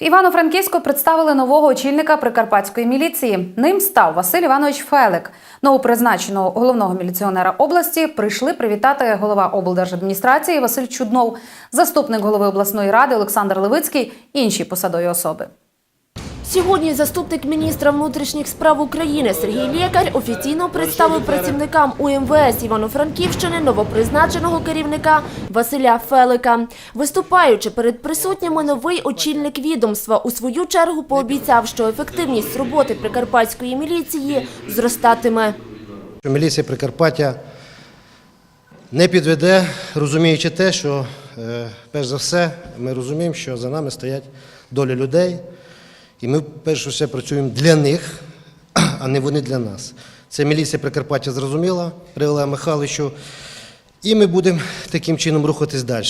Івано-Франківську представили нового очільника прикарпатської міліції. Ним став Василь Іванович Фелик. Новопризначеного головного міліціонера області прийшли привітати голова облдержадміністрації Василь Чуднов, заступник голови обласної ради Олександр Левицький, інші посадові особи. Сьогодні заступник міністра внутрішніх справ України Сергій Лєкар офіційно представив працівникам УМВС Івано-Франківщини новопризначеного керівника Василя Фелика. Виступаючи перед присутніми, новий очільник відомства у свою чергу пообіцяв, що ефективність роботи прикарпатської міліції зростатиме. міліція Прикарпаття не підведе, розуміючи те, що е, перш за все ми розуміємо, що за нами стоять долі людей, і ми перш все працюємо для них, а не вони для нас. Це міліція Прикарпаття зрозуміла при Олегу Михайловичу, і ми будемо таким чином рухатись далі.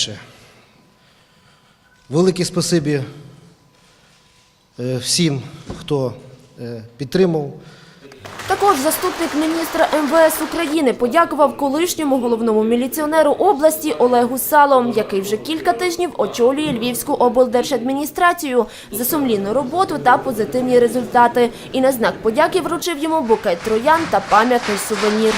Велике спасибі е, всім, хто е, підтримав. Також заступник міністра МВС України подякував колишньому головному міліціонеру області Олегу Салом, який вже кілька тижнів очолює Львівську облдержадміністрацію за сумлінну роботу та позитивні результати. І на знак подяки вручив йому букет троян та пам'ятний сувенір.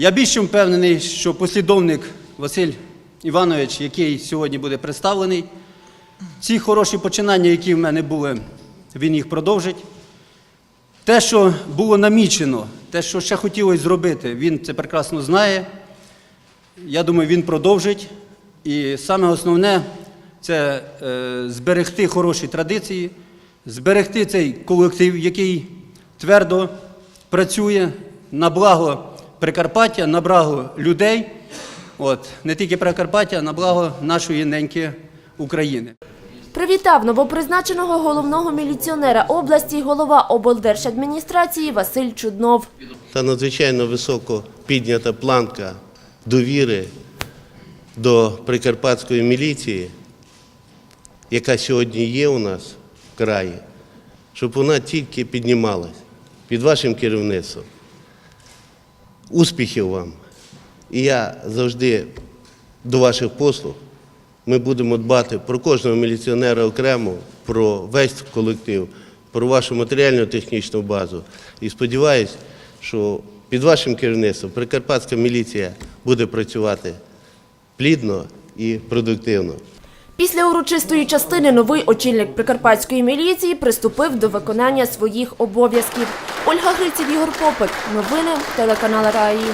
Я більш чим впевнений, що послідовник Василь Іванович, який сьогодні буде представлений, ці хороші починання, які в мене були, він їх продовжить. Те, що було намічено, те, що ще хотілося зробити, він це прекрасно знає. Я думаю, він продовжить. І саме основне це е, зберегти хороші традиції, зберегти цей колектив, який твердо працює на благо Прикарпаття, на благо людей. От, не тільки Прикарпаття, а на благо нашої неньки України. Привітав новопризначеного головного міліціонера області голова облдержадміністрації Василь Чуднов. та надзвичайно високо піднята планка довіри до прикарпатської міліції, яка сьогодні є у нас в краї, щоб вона тільки піднімалась під вашим керівництвом. Успіхів вам! І я завжди до ваших послуг. Ми будемо дбати про кожного міліціонера окремо, про весь колектив, про вашу матеріально-технічну базу. І сподіваюся, що під вашим керівництвом прикарпатська міліція буде працювати плідно і продуктивно. Після урочистої частини новий очільник прикарпатської міліції приступив до виконання своїх обов'язків. Ольга Гриців, Ігор Попик. Новини телеканал Раї.